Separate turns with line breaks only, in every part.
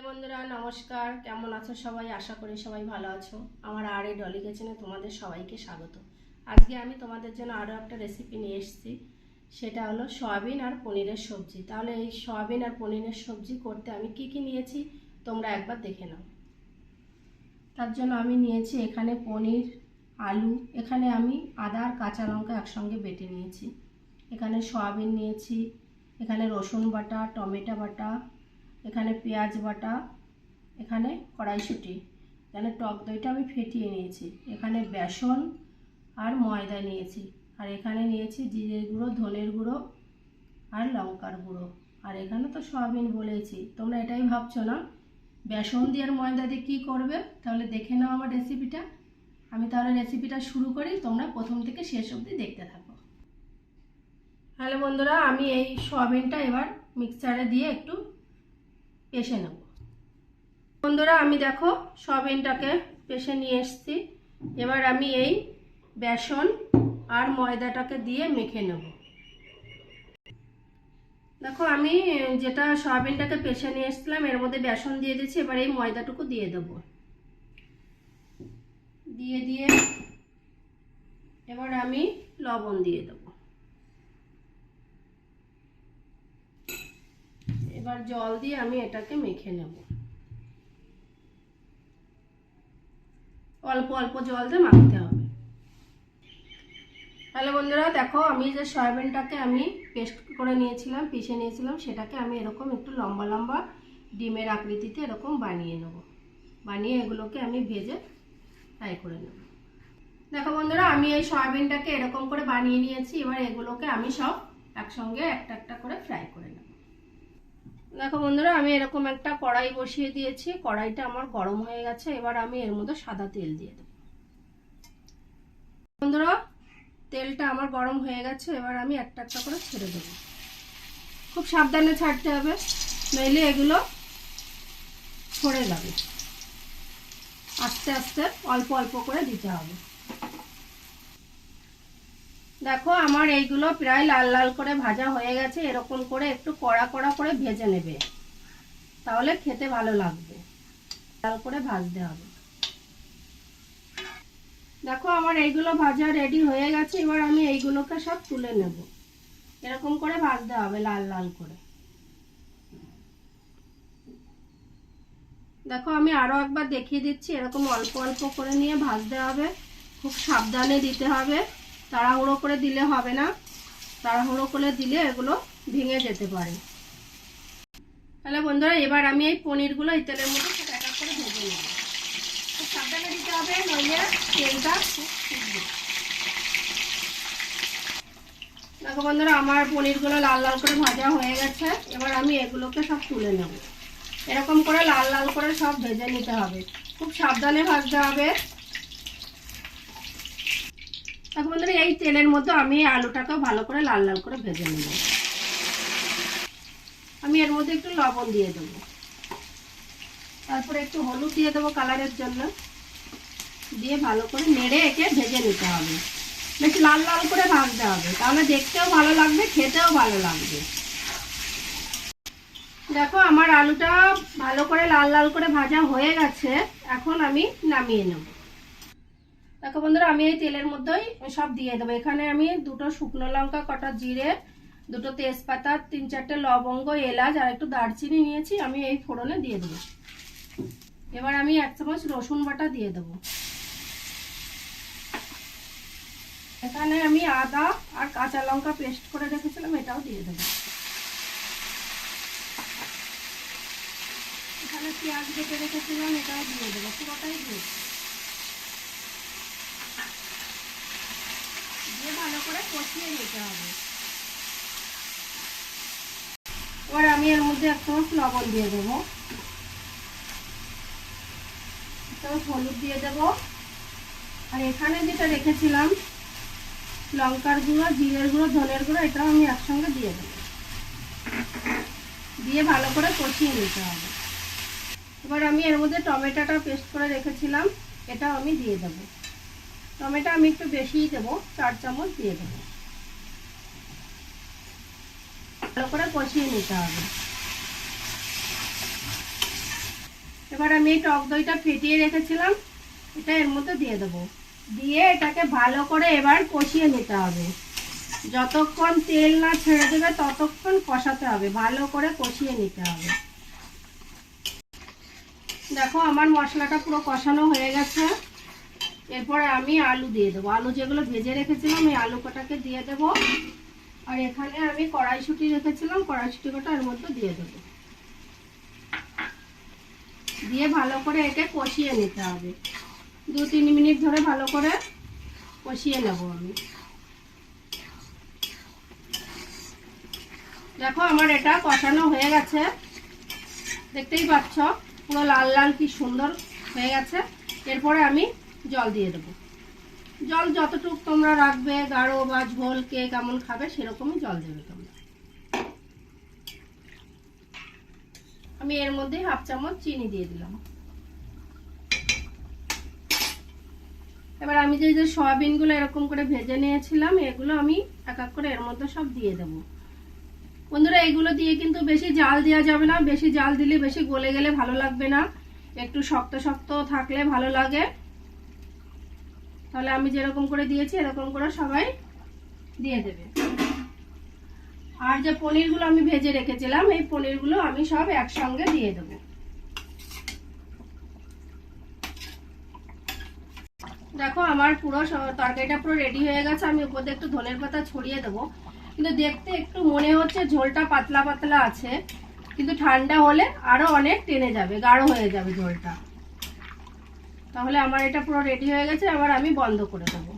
Hello বন্ধুরা, নমস্কার। কেমন আছো সবাই? আশা করি সবাই ভালো আছো। আমার আর এই ডলি কিচেনে তোমাদের সবাইকে স্বাগত। আজকে আমি তোমাদের জন্য আরও একটা রেসিপি নিয়ে এসেছি। সেটা হলো সয়াবিন আর পনিরের সবজি। তাহলে এই সয়াবিন আর পনিরের সবজি করতে আমি কি কি নিয়েছি, তোমরা একবার দেখে নাও। তার জন্য আমি নিয়েছি এখানে পনির, আলু। এখানে আমি আদা আর কাঁচা লঙ্কা একসঙ্গে বেটে নিয়েছি। এখানে সয়াবিন নিয়েছি। এখানে রসুন বাটা, টমেটো বাটা এখানে পেঁয়াজ বাটা, এখানে কড়াইশুঁটি। এখানে টক দইটা আমি ফেটিয়ে নিয়েছি। এখানে বেসন আর ময়দা নিয়েছি। আর এখানে নিয়েছি জিরের গুঁড়ো, ধনের গুঁড়ো আর লঙ্কার গুঁড়ো। আর এখানে তো সয়াবিন বলেছি তোমরা এটাই ভাবছ না? বেসন দিয়ে আর ময়দা দিয়ে কী করবে? তাহলে দেখে নাও আমার রেসিপিটা আমি তাহলে রেসিপিটা শুরু করি। তোমরা প্রথম থেকে শেষ অবধি দেখতে থাকো। হ্যালো বন্ধুরা, আমি এই সয়াবিনটা এবার মিক্সচারে দিয়ে একটু পেষে নেব। বন্ধুরা, আমি দেখো সয়াবিনটাকে পেষে নিয়ে এসেছি। এবার আমি এই বেসন আর ময়দাটাকে দিয়ে মেখে নেব। দেখো, আমি যেটা সয়াবিনটাকে পেষে নিয়ে এসেছিলাম, এর মধ্যে বেসন দিয়ে দিচ্ছি এবার এই ময়দাটুকু দিয়ে দেব। দিয়ে দিয়ে এবার আমি লবণ দিয়ে দেবো। এবার জল দিয়ে আমি এটাকে মেখে নেব। অল্প অল্প জল দিয়ে মাখতে হবে। তাহলে বন্ধুরা দেখো, আমি যে সয়াবিনটাকে আমি পেস্ট করে নিয়েছিলাম, পিষে নিয়েছিলাম, সেটাকে আমি এরকম একটু লম্বা লম্বা ডিমের আকৃতিতে এরকম বানিয়ে নেব। বানিয়ে এগুলোকে আমি ভেজে ফ্রাই করে নেব। দেখো বন্ধুরা, আমি এই সয়াবিনটাকে এরকম করে বানিয়ে নিয়েছি, এবার এগুলোকে আমি সব একসঙ্গে একটা একটা করে ফ্রাই করে নেব। দেখো বন্ধুরা, আমি এরকম একটা কড়াই বসিয়ে দিয়েছি। কড়াইটা আমার গরম হয়ে গেছে, এবার আমি এর মধ্যে সাদা তেল দিয়ে দেবো। বন্ধুরা, তেলটা আমার গরম হয়ে গেছে, এবার আমি একটা একটা করে ছেড়ে দেবো। খুব সাবধানে ছাড়তে হবে, নইলে এগুলো ছড়ে যাবে। আস্তে আস্তে অল্প অল্প করে দিতে হবে। দেখো, আমার এইগুলো প্রায় লাল লাল করে ভাজা হয়ে গেছে। এরকম করে একটু কড়া কড়া করে ভেজে নেবে। তাহলে খেতে ভালো লাগবে। লাল করে ভাজতে হবে। দেখো, আমার এইগুলো ভাজা রেডি হয়ে গেছে। এবার আমি এইগুলোকে সব তুলে নেব। এরকম করে ভাজতে হবে লাল লাল করে। দেখো, আমি আরও একবার দেখিয়ে দিচ্ছি। এরকম অল্প অল্প করে নিয়ে ভাজতে হবে। খুব সাবধানে দিতে হবে। তাড়াহুড়ো করে দিলে হবে না। তাড়াহুড়ো করে দিলে এগুলো ভেঙে যেতে পারে। তাহলে বন্ধুরা, এবার আমি এই পনিরগুলো এই তেলের মধ্যে খুব এক করে ভেজে নেব। সাবধানে দিতে হবে, নইলে তেলটা দেখো বন্ধুরা, আমার পনিরগুলো লাল লাল করে ভাজা হয়ে গেছে। এবার আমি এগুলোকে সব তুলে নেব। এরকম করে লাল লাল করে সব ভেজে নিতে হবে। খুব সাবধানে ভাজতে হবে। এখন বন্ধুরা এই তেলের মধ্যে আমি আলুটাকেও ভালো করে লাল লাল করে ভেজে নেব। আমি এর মধ্যে একটু লবণ দিয়ে দেবো। তারপরে একটু হলুদ দিয়ে দেবো কালারের জন্য। দিয়ে ভালো করে নেড়ে একে ভেজে নিতে হবে। বেশ লাল লাল করে ভাজতে হবে। তাহলে দেখতেও ভালো লাগবে, খেতেও ভালো লাগবে। দেখো, আমার আলুটা ভালো করে লাল লাল করে ভাজা হয়ে গেছে। এখন আমি নামিয়ে নেব। দেখো বন্ধুরা, আমি এই তেলের মধ্যেই সব দিয়ে দেবো। এখানে আমি দুটো শুকনো লঙ্কা, কটা জিরে, দুটো তেজপাতা, তিন চারটে লবঙ্গ, এলাচ আর একটু দারচিনি নিয়েছি। আমি এই ফোড়নে দিয়ে দেবো। এবার আমি এক চামচ রসুন বাটা দিয়ে দেবো। এখানে আমি আদা আর কাঁচা লঙ্কা পেস্ট করে রেখেছিলাম, এটাও দিয়ে দেবো। এখানে পেঁয়াজ কেটে রেখেছিলাম, এটাও দিয়ে দেবো। পুরোটাই দিয়ে দেবো দিয়ে ভালো করে এবার আমি এর মধ্যে এক চামচ লবণ দিয়ে দেবো। চামচ হলুদ দিয়ে দেবো। আর এখানে যেটা রেখেছিলাম, লঙ্কার গুঁড়ো, জিরের গুঁড়ো, ধনের গুঁড়ো, এটাও আমি একসঙ্গে দিয়ে দেবো। দিয়ে ভালো করে কষিয়ে নিতে হবে। এবার আমি এর মধ্যে টমেটোটা পেস্ট করে রেখেছিলাম, এটাও আমি দিয়ে দেবো। টমেটো আমি একটু বেশিই দেবো, চার চামচ দিয়ে দেবো। ভালো করে কষিয়ে নিতে হবে। এবার আমি এই টক দইটা ফেটিয়ে রেখেছিলাম, এটা এর মধ্যে দিয়ে দেবো। দিয়ে এটাকে ভালো করে এবার কষিয়ে নিতে হবে। যতক্ষণ তেল না ছেড়ে দেবে, ততক্ষণ কষাতে হবে। ভালো করে কষিয়ে নিতে হবে। দেখো, আমার মশলাটা পুরো কষানো হয়ে গেছে। এরপরে আমি আলু দিয়ে দেবো। আলু যেগুলো ভেজে রেখেছিলাম, এই আলু কটাকে দিয়ে দেবো। আর এখানে আমি কড়াইশুটি রেখেছিলাম, কড়াইশুটি কটা এর মধ্যে দিয়ে দেবো। দিয়ে ভালো করে একে কষিয়ে নিতে হবে। দু তিন মিনিট ধরে ভালো করে কষিয়ে নেব আমি। দেখো আমার এটা কষানো হয়ে গেছে। দেখতেই পাচ্ছ, পুরো লাল লাল কি সুন্দর হয়ে গেছে। এরপরে আমি জল দিয়ে দেবো। জল যতটুকু তোমরা রাখবে, গাঢ় বা ঝোল কে কেমন খাবে সেরকমই জল দেবে তোমরা। আমি এর মধ্যে হাফ চামচ চিনি দিয়ে দিলাম। এবার আমি যে যে সয়াবিনগুলো এরকম করে ভেজে নিয়েছিলাম, এগুলো আমি এক এক করে এর মধ্যে সব দিয়ে দেবো। বন্ধুরা, এগুলো দিয়ে কিন্তু বেশি জাল দেওয়া যাবে না। বেশি জাল দিলে বেশি গলে গেলে ভালো লাগবে না। একটু শক্ত শক্ত থাকলে ভালো লাগে। তাহলে আমি যেরকম করে দিয়েছি, এরকম করে সবাই দিয়ে দেবে। আর যে পনিরগুলো আমি ভেজে রেখেছিলাম, এই পনিরগুলো আমি সব একসঙ্গে দিয়ে দেবো। দেখো, আমার পুরো তরকারিটা পুরো রেডি হয়ে গেছে। আমি উপর দিয়ে একটু ধনের পাতা ছড়িয়ে দেবো। কিন্তু দেখতে একটু মনে হচ্ছে ঝোলটা পাতলা পাতলা আছে। কিন্তু ঠান্ডা হলে আরও অনেক টেনে যাবে, গাঢ় হয়ে যাবে ঝোলটা। তাহলে আমার এটা পুরো রেডি হয়ে গেছে, এবার আমি বন্ধ করে দেবো।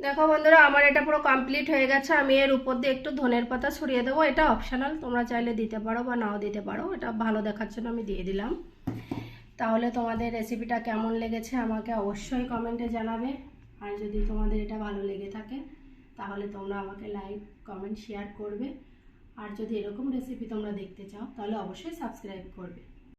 দেখো বন্ধুরা, আমার এটা পুরো কমপ্লিট হয়ে গেছে। আমি এর উপর দিয়ে একটু ধনের পাতা ছড়িয়ে দেবো। এটা অপশনাল তোমরা চাইলে দিতে পারো বা নাও দিতে পারো। এটা ভালো দেখার জন্য আমি দিয়ে দিলাম। তাহলে তোমাদের রেসিপিটা কেমন লেগেছে আমাকে অবশ্যই কমেন্টে জানাবে। আর যদি তোমাদের এটা ভালো লেগে থাকে, তাহলে তোমরা আমাকে লাইক কমেন্ট শেয়ার করবে। আর যদি এরকম রেসিপি তোমরা দেখতে চাও, তাহলে অবশ্যই সাবস্ক্রাইব করবে।